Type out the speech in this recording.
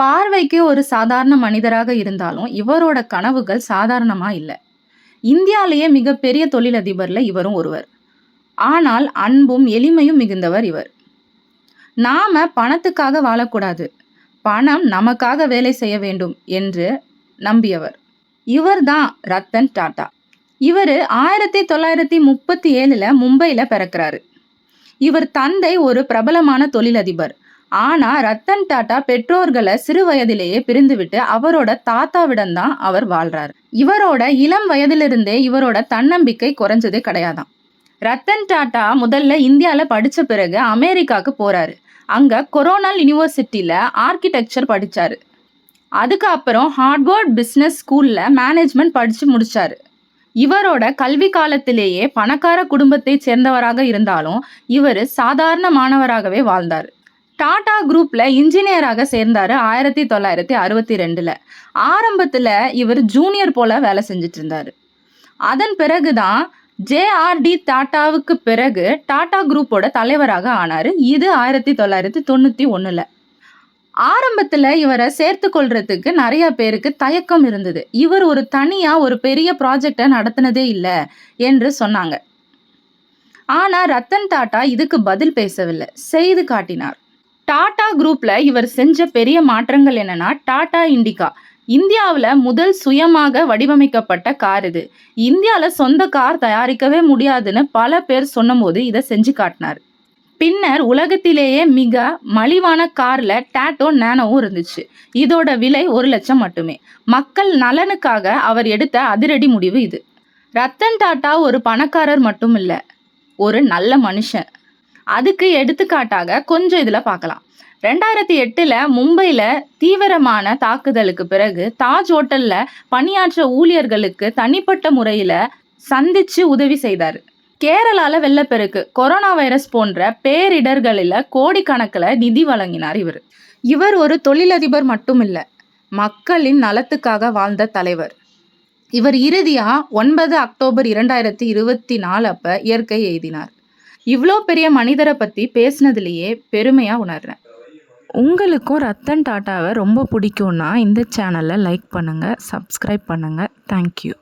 பார்வைக்கு ஒரு சாதாரண மனிதராக இருந்தாலும் இவரோட கனவுகள் சாதாரணமாக இல்லை இந்தியாலேயே மிகப்பெரிய தொழிலதிபரில் இவரும் ஒருவர். ஆனால் அன்பும் எளிமையும் மிகுந்தவர் இவர். நாம பணத்துக்காக வாழக்கூடாது. பணம் நமக்காக வேலை செய்ய வேண்டும் என்று நம்பியவர். இவர்தான் ரத்தன் டாட்டா இவர் ஆயிரத்தி தொள்ளாயிரத்தி முப்பத்தி ஏழில் மும்பையில் பிறக்கிறாரு இவர் தந்தை ஒரு பிரபலமான தொழிலதிபர். ஆனா ரத்தன் டாடா பெற்றோர்களை சிறு வயதிலேயே பிரிந்துவிட்டு அவரோட தாத்தாவிடம் தான் அவர் வாழ்றாரு. இவரோட இளம் வயதிலிருந்தே இவரோட தன்னம்பிக்கை குறைஞ்சதே கிடையாதான் ரத்தன் டாட்டா முதல்ல இந்தியாவில் படித்த பிறகு அமெரிக்காக்கு போறாரு. அங்க கொரோனல் யூனிவர்சிட்டியில் ஆர்க்கிடெக்சர் படித்தார் அதுக்கு அப்புறம் பிஸ்னஸ் பிசினஸ் ஸ்கூல்ல மேனேஜ்மெண்ட் படிச்சு முடிச்சாரு. இவரோட கல்வி காலத்திலேயே பணக்கார குடும்பத்தைச் சேர்ந்தவராக இருந்தாலும் இவர் சாதாரண மாணவராகவே வாழ்ந்தார் டாடா குரூப்ல இன்ஜினியராக சேர்ந்தாரு 1962ல. ஆரம்பத்துல இவர் ஜூனியர் போல வேலை செஞ்சுட்டு இருந்தாரு. அதன் பிறகு தான் ஜே.ஆர்.டி. டாட்டாவுக்கு பிறகு டாடா குரூப்போட தலைவராக ஆனாரு. இது ஆயிரத்தி தொள்ளாயிரத்தி 1991ல. ஆரம்பத்தில் இவரை சேர்த்து கொள்றதுக்கு நிறைய பேருக்கு தயக்கம் இருந்தது. இவர் ஒரு தனியா ஒரு பெரிய ப்ராஜெக்டை நடத்தினதே இல்லை என்று சொன்னாங்க. ஆனா ரத்தன் டாட்டா இதுக்கு பதில் பேசவில்லை செய்து காட்டினார். டாடா குரூப்பில் இவர் செஞ்ச பெரிய மாற்றங்கள் என்னன்னா டாடா இண்டிகா. இந்தியாவில் முதல் சுயமாக வடிவமைக்கப்பட்ட கார் இது. இந்தியாவில் சொந்த கார் தயாரிக்கவே முடியாதுன்னு பல பேர் சொன்னபோது இதை செஞ்சு காட்டினார் பின்னர் உலகத்திலேயே மிக மலிவான காரில் டாட்டோ நேனோவும் இருந்துச்சு. இதோட விலை ஒரு லட்சம் மட்டுமே. மக்கள் நலனுக்காக அவர் எடுத்த அதிரடி முடிவு இது. ரத்தன் டாட்டா ஒரு பணக்காரர் மட்டும் இல்லை ஒரு நல்ல மனுஷன். அதுக்கு எடுத்துக்காட்டாக கொஞ்சம் இதில் பார்க்கலாம். ரெண்டாயிரத்தி எட்டில் மும்பையில் தீவிரமான தாக்குதலுக்கு பிறகு தாஜ் ஹோட்டலில் பணியாற்ற ஊழியர்களுக்கு தனிப்பட்ட முறையில் சந்தித்து உதவி செய்தார் கேரளாவில் வெள்ளப்பெருக்கு, கொரோனா வைரஸ் போன்ற பேரிடர்களில் கோடிக்கணக்கில் நிதி வழங்கினார் இவர் இவர் ஒரு தொழிலதிபர் மட்டும் இல்லை மக்களின் நலத்துக்காக வாழ்ந்த தலைவர். இவர் இறுதியாக ஒன்பது அக்டோபர் இரண்டாயிரத்தி இருபத்தி நாலு அப்போ இயற்கை எய்தினார். இவ்வளோ பெரிய மனிதரை பற்றி பேசினதுலேயே பெருமையாக உணர்றேன். உங்களுக்கும் ரத்தன் டாட்டாவை ரொம்ப பிடிக்கும்னா இந்த சேனலை லைக் பண்ணுங்கள் சப்ஸ்கிரைப் பண்ணுங்கள் தேங்க் யூ.